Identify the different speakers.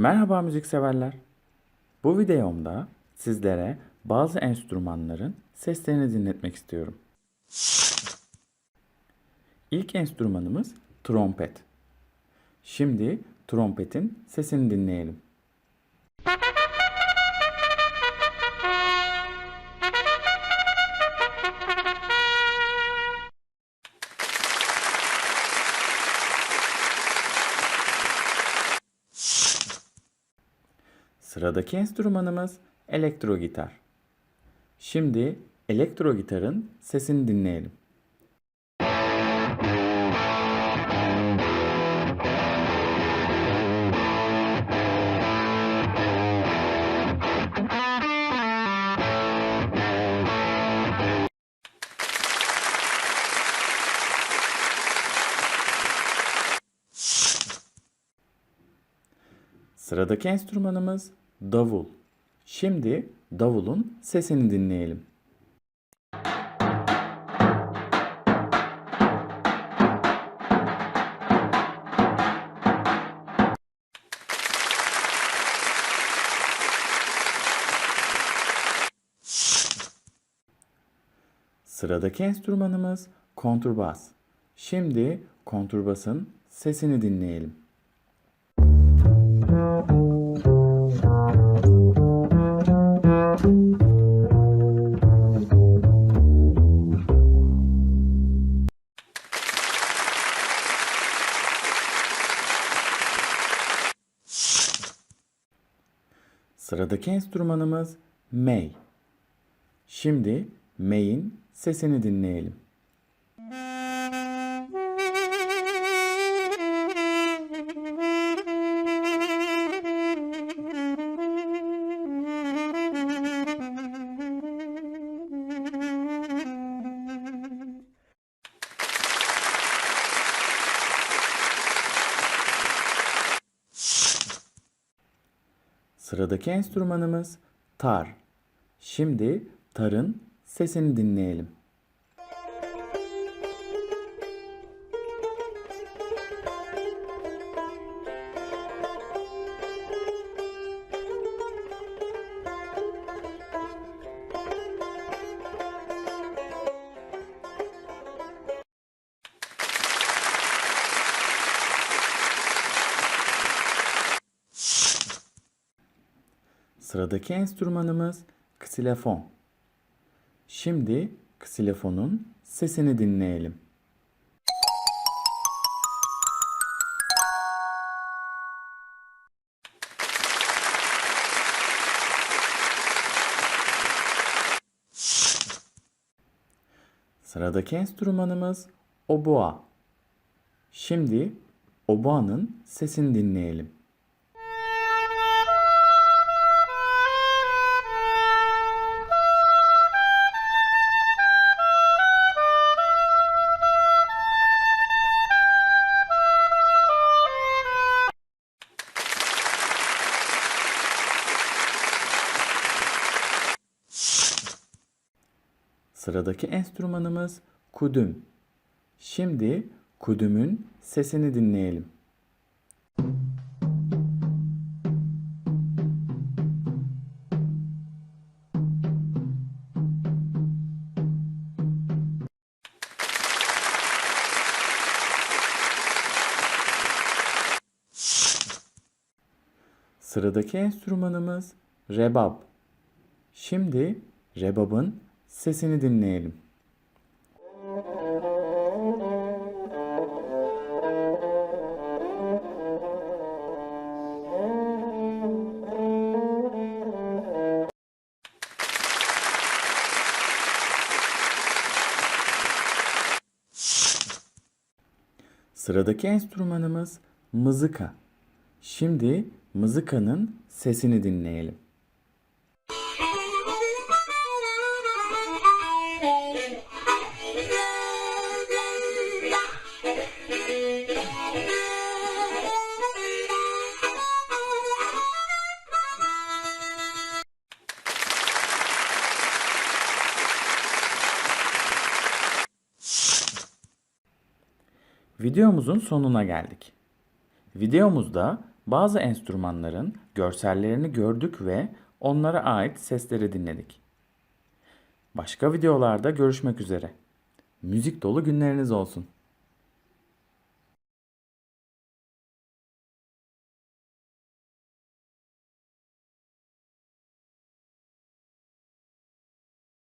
Speaker 1: Merhaba müzikseverler. Bu videomda sizlere bazı enstrümanların seslerini dinletmek istiyorum. İlk enstrümanımız trompet. Şimdi trompetin sesini dinleyelim. Sıradaki enstrümanımız elektro gitar. Şimdi elektro gitarın sesini dinleyelim. Sıradaki enstrümanımız davul. Şimdi davulun sesini dinleyelim. Sıradaki enstrümanımız kontrbas. Şimdi kontrbasın sesini dinleyelim. Sıradaki enstrümanımız May. Şimdi May'in sesini dinleyelim. Sıradaki enstrümanımız tar. Şimdi tarın sesini dinleyelim. Sıradaki enstrümanımız ksilefon. Şimdi ksilefonun sesini dinleyelim. Sıradaki enstrümanımız oboa. Şimdi oboanın sesini dinleyelim. Sıradaki enstrümanımız kudüm. Şimdi kudümün sesini dinleyelim. Sıradaki enstrümanımız rebab. Şimdi rebabın sesini dinleyelim. Sıradaki enstrümanımız mızıka. Şimdi mızıkanın sesini dinleyelim. Videomuzun sonuna geldik. Videomuzda bazı enstrümanların görsellerini gördük ve onlara ait sesleri dinledik. Başka videolarda görüşmek üzere. Müzik dolu günleriniz olsun.